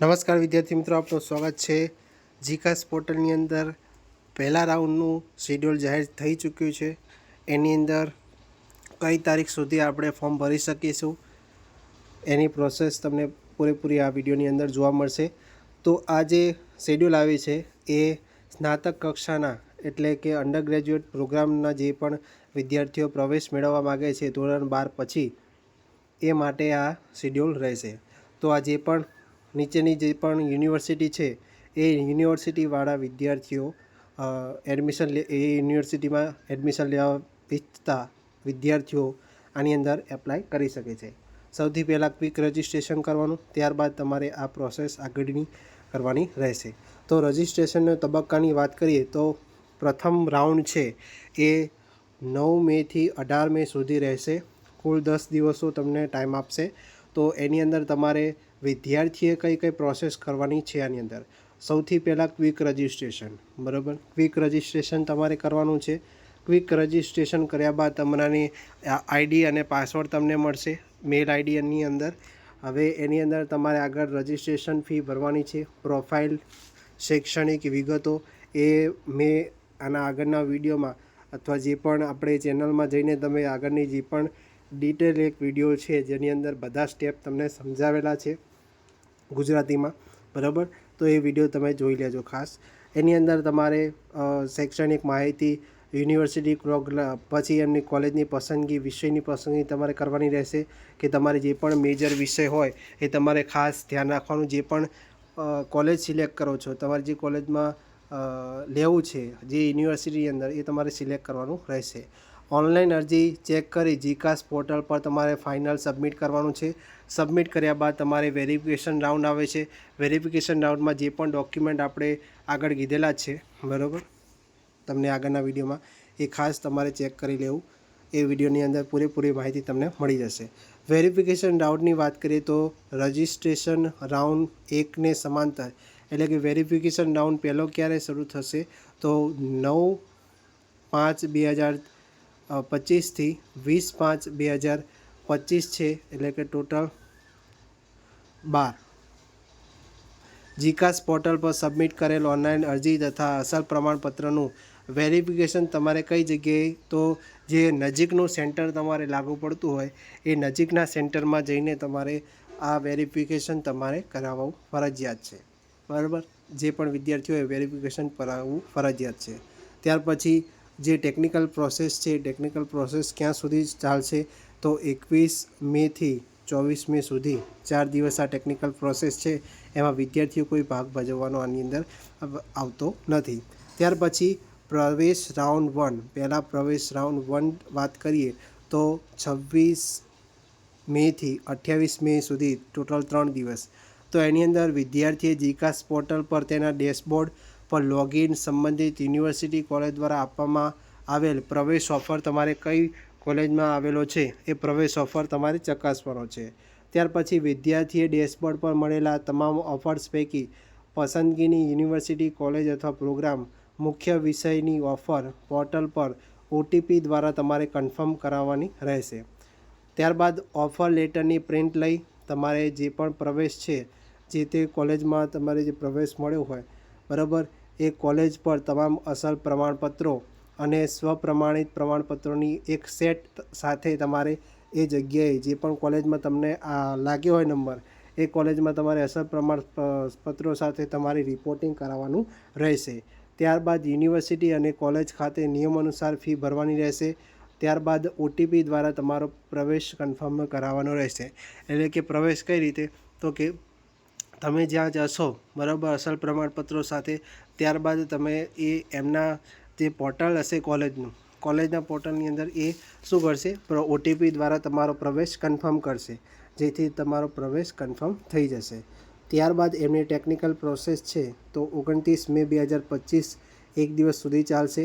નમસ્કાર વિદ્યાર્થી મિત્રો, આપનું સ્વાગત છે. જીકાસ પોર્ટલની અંદર પહેલા રાઉન્ડનું શેડ્યુલ જાહેર થઈ ચૂક્યું છે. એની અંદર કઈ તારીખ સુધી આપણે ફોર્મ ભરી શકીશું, એની પ્રોસેસ તમને પૂરેપૂરી આ વિડીયોની અંદર જોવા મળશે. તો આ જે શેડ્યુલ આવે છે, એ સ્નાતક કક્ષાના, એટલે કે અંડર ગ્રેજ્યુએટ પ્રોગ્રામના જે પણ વિદ્યાર્થીઓ પ્રવેશ મેળવવા માગે છે ધોરણ બાર પછી, એ માટે આ શેડ્યુલ રહેશે. તો આ જે પણ નીચેની જે પણ યુનિવર્સિટી છે, એ યુનિવર્સિટીવાળા વિદ્યાર્થીઓ એડમિશન લે, એ યુનિવર્સિટીમાં એડમિશન લેવા ઈચ્છતા વિદ્યાર્થીઓ આની અંદર એપ્લાય કરી શકે છે. સૌથી પહેલાં ક્વિક રજિસ્ટ્રેશન કરવાનું, ત્યારબાદ તમારે આ પ્રોસેસ આગળની કરવાની રહેશે. તો રજિસ્ટ્રેશનના તબક્કાની વાત કરીએ તો પ્રથમ રાઉન્ડ છે, એ નવ મેથી અઢાર મે સુધી રહેશે. કુલ દસ દિવસો તમને ટાઈમ આપશે. તો એની અંદર તમારે વિદ્યાર્થીએ કઈ કઈ પ્રોસેસ કરવાની છે આની અંદર? સૌથી પહેલાં ક્વિક રજિસ્ટ્રેશન બરાબર? ક્વિક રજિસ્ટ્રેશન તમારે કરવાનું છે. ક્વિક રજિસ્ટ્રેશન કર્યા બાદ તમારાની આઈડી અને પાસવર્ડ તમને મળશે મેલ આઈડીની અંદર. હવે એની અંદર તમારે આગળ રજિસ્ટ્રેશન ફી ભરવાની છે પ્રોફાઇલ શૈક્ષણિક વિગતો. એ મેં આના આગળના વિડીયોમાં અથવા જે પણ આપણે ચેનલમાં જઈને તમે આગળની જે પણ ડિટેલ એક વીડિયો છે જેની અંદર બધા સ્ટેપ તમને સમજાવેલા છે. ગુજરાતીમાં, બરાબર? તો એ વીડિયો તમે જોઈ લેજો ખાસ. એની અંદર તમારે શૈક્ષણિક માહિતી, યુનિવર્સિટી પ્રોગ્રામ પછી એમની કોલેજની પસંદગી, વિષયની પસંદગી તમારે કરવાની રહેશે કે તમારે જે પણ મેજર વિષય હોય એ તમારે ખાસ ધ્યાન રાખવાનું. જે પણ કોલેજ સિલેક્ટ કરો છો, તમારે જે કોલેજમાં લેવું છે, જે યુનિવર્સિટીની અંદર એ તમારે સિલેક્ટ કરવાનું રહેશે. ઓનલાઈન અરજી ચેક કરી જીકાસ પોર્ટલ પર તમારે ફાઇનલ સબમિટ કરવાનું છે. સબમિટ કર્યા બાદ તમારે વેરિફિકેશન રાઉન્ડ આવે છે. વેરિફિકેશન રાઉન્ડમાં જે પણ ડોક્યુમેન્ટ આપણે આગળ કીધેલા છે, બરાબર? તમને આગળના વિડીયોમાં એ ખાસ તમારે ચેક કરી લેવું. એ વિડીયોની અંદર પૂરેપૂરી માહિતી તમને મળી જશે. વેરિફિકેશન રાઉન્ડની વાત કરીએ તો રજિસ્ટ્રેશન રાઉન્ડ એકને સમાંતર, એટલે કે વેરિફિકેશન રાઉન્ડ પહેલો ક્યારે શરૂ થશે તો નવ પાંચ બે હજાર પચીસથી વીસ પાંચ બે હજાર પચીસ છે, એટલે કે ટોટલ બાર. જીકાસ પોર્ટલ પર સબમિટ કરેલ ઓનલાઈન અરજી તથા અસલ પ્રમાણપત્રનું વેરિફિકેશન તમારે કઈ જગ્યાએ? તો જે નજીકનું સેન્ટર તમારે લાગુ પડતું હોય, એ નજીકના સેન્ટરમાં જઈને તમારે આ વેરિફિકેશન તમારે કરાવવું ફરજિયાત છે. બરાબર? જે પણ વિદ્યાર્થીઓએ વેરિફિકેશન કરાવવું ફરજિયાત છે. ત્યાર પછી જે ટેકનિકલ પ્રોસેસ છે ટેકનિકલ પ્રોસેસ ક્યાં સુધી ચાલશે? તો એકવીસ મેથી ચોવીસ મે સુધી ચાર દિવસ આ ટેકનિકલ પ્રોસેસ છે. એમાં વિદ્યાર્થીઓ કોઈ ભાગ ભજવવાનો આની અંદર આવતો નથી. ત્યાર પછી પ્રવેશ રાઉન્ડ વન પહેલાં પ્રવેશ રાઉન્ડ વન વાત કરીએ તો છવ્વીસ મેથી અઠ્યાવીસ મે સુધી ટોટલ ત્રણ દિવસ. તો એની અંદર વિદ્યાર્થીએ જીકાસ પોર્ટલ પર તેના ડેશબોર્ડ પર લોગિન સંબંધિત યુનિવર્સિટી કોલેજ દ્વારા આપવામાં આવેલ પ્રવેશ ઓફર તમારે કઈ કોલેજમાં આવેલો છે? એ પ્રવેશ ઓફર તમારે ચકાસવાનો છે. ત્યાર પછી વિદ્યાર્થીએ ડેશબોર્ડ પર મળેલા તમામ ઓફર્સ પૈકી પસંદગીની યુનિવર્સિટી કોલેજ અથવા પ્રોગ્રામ મુખ્ય વિષયની ઓફર પોર્ટલ પર ઓટીપી દ્વારા તમારે કન્ફર્મ કરાવવાની રહેશે. ત્યારબાદ ઓફર લેટરની પ્રિન્ટ લઈ તમારે જે પણ પ્રવેશ છે, જે તે કોલેજમાં તમારે જે પ્રવેશ મળ્યો હોય બરાબર? એ કોલેજ પર તમામ અસલ પ્રમાણપત્રો અને સ્વપ્રમાણિત પ્રમાણપત્રોની એક સેટ સાથે તમારે એ જગ્યાએ જે પણ કોલેજમાં તમને આ લાગ્યો હોય નંબર, એ કોલેજમાં તમારે અસલ પ્રમાણ પત્રો સાથે તમારે રિપોર્ટિંગ કરાવવાનું રહેશે. ત્યારબાદ યુનિવર્સિટી અને કોલેજ ખાતે નિયમ અનુસાર ફી ભરવાની રહેશે. ત્યારબાદ ઓટીપી દ્વારા તમારો પ્રવેશ કન્ફર્મ કરાવવાનો રહેશે. એટલે કે પ્રવેશ કઈ રીતે? તો કે તમે જ્યાં જશો, બરાબર, અસલ પ્રમાણપત્રો સાથે, ત્યારબાદ તમે એ એમના જે પોર્ટલ હશે કોલેજનું કોલેજના પોર્ટલની અંદર એ શું કરશે? ઓટીપી દ્વારા તમારો પ્રવેશ કન્ફર્મ કરશે, જેથી તમારો પ્રવેશ કન્ફર્મ થઈ જશે. ત્યારબાદ એમની ટેકનિકલ પ્રોસેસ છે, તો ઓગણત્રીસ મે બે હજાર પચીસ, એક દિવસ સુધી ચાલશે.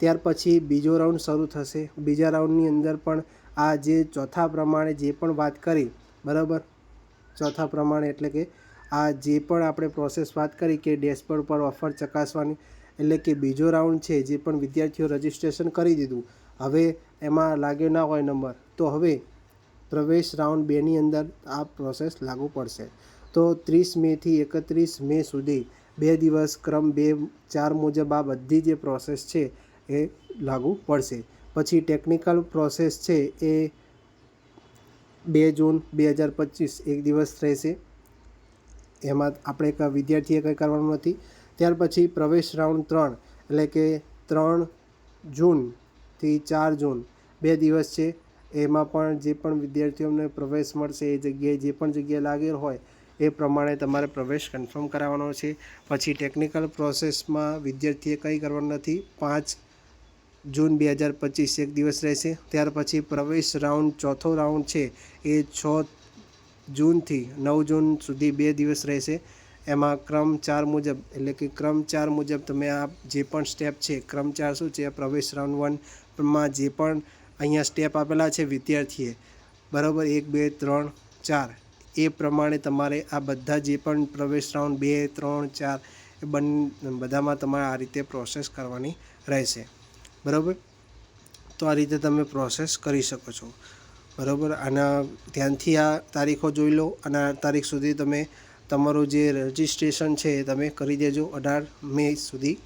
ત્યાર પછી બીજો રાઉન્ડ શરૂ થશે. બીજા રાઉન્ડની અંદર પણ આ જે ચોથા પ્રમાણે જે પણ વાત કરી, બરાબર? ચોથા પ્રમાણે એટલે કે આ જે પણ આપણે પ્રોસેસ વાત કરી કે ડેશબોર્ડ પર ઓફર ચકાસવાની, એટલે કે બીજો રાઉન્ડ છે જે પણ વિદ્યાર્થીઓ રજિસ્ટ્રેશન કરી દીધું, હવે એમાં લાગ્યો ના હોય નંબર તો હવે પ્રવેશ રાઉન્ડ બેની અંદર આ પ્રોસેસ લાગુ પડશે. તો ત્રીસ મેથી એકત્રીસ મે સુધી બે દિવસ ક્રમ બે ચાર મુજબ આ બધી જે પ્રોસેસ છે એ લાગુ પડશે. પછી ટેકનિકલ પ્રોસેસ છે એ બે જૂન બે હજાર પચીસ, એક દિવસ રહેશે. એમાં આપણે એક વિદ્યાર્થીએ કંઈ કરવાનું નથી. ત્યાર પછી પ્રવેશ રાઉન્ડ ત્રણ, એટલે કે ત્રણ જૂનથી ચાર જૂન, બે દિવસ છે. એમાં પણ જે પણ વિદ્યાર્થીઓને પ્રવેશ મળશે, એ જગ્યાએ જે પણ જગ્યાએ લાગેલ હોય, એ પ્રમાણે તમારે પ્રવેશ કન્ફર્મ કરાવવાનો છે. પછી ટેકનિકલ પ્રોસેસમાં વિદ્યાર્થીએ કંઈ કરવાનું નથી. પાંચ જૂન બે હજાર પચીસ, એક દિવસ રહેશે. ત્યાર પછી પ્રવેશ રાઉન્ડ, ચોથો રાઉન્ડ છે. એ છ જૂનથી નવ જૂન સુધી બે દિવસ રહેશે. એમાં ક્રમ ચાર મુજબ, એટલે કે ક્રમ ચાર મુજબ તમે આ જે પણ સ્ટેપ છે, ક્રમ ચાર શું છે? પ્રવેશ રાઉન્ડ વનમાં જે પણ અહીંયા સ્ટેપ આપેલા છે વિદ્યાર્થીએ, બરાબર? એક, બે, ત્રણ, ચાર. એ પ્રમાણે તમારે આ બધા જે પણ પ્રવેશ રાઉન્ડ બે, ત્રણ, ચાર, એ બન, બધામાં તમારે આ રીતે પ્રોસેસ કરવાની રહેશે. બરાબર? તો આ રીતે તમે પ્રોસેસ કરી શકો છો. બરાબર? આના ધ્યાનથી આ તારીખો જોઈ લો અને આ તારીખ સુધી તમે તમારું જે રજિસ્ટ્રેશન છે એ તમે કરી દેજો અઢાર મે સુધી.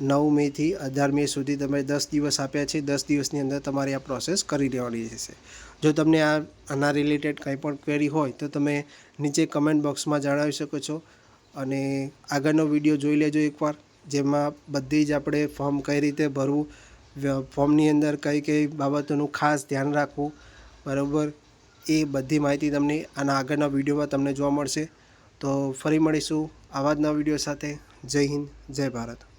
નવ મેથી અઢાર મે સુધી તમે દસ દિવસ આપ્યા છે. દસ દિવસની અંદર તમારે આ પ્રોસેસ કરી દેવાની રહેશે. જો તમને આ આના રિલેટેડ કંઈ પણ ક્વેરી હોય તો તમે નીચે કમેન્ટ બોક્સમાં જણાવી શકો છો. અને આગળનો વીડિયો જોઈ લેજો એકવાર, જેમાં બધી જ આપણે ફોર્મ કઈ રીતે ભરવું ફોર્મની અંદર કઈ કઈ બાબતોનું ખાસ ધ્યાન રાખવું, બરાબર? એ બધી માહિતી તમને આના આગળના વિડીયોમાં તમને જોવા મળશે. તો ફરી મળીશું આવા જ નવા વીડિયો સાથે. જય હિન્દ, જય ભારત.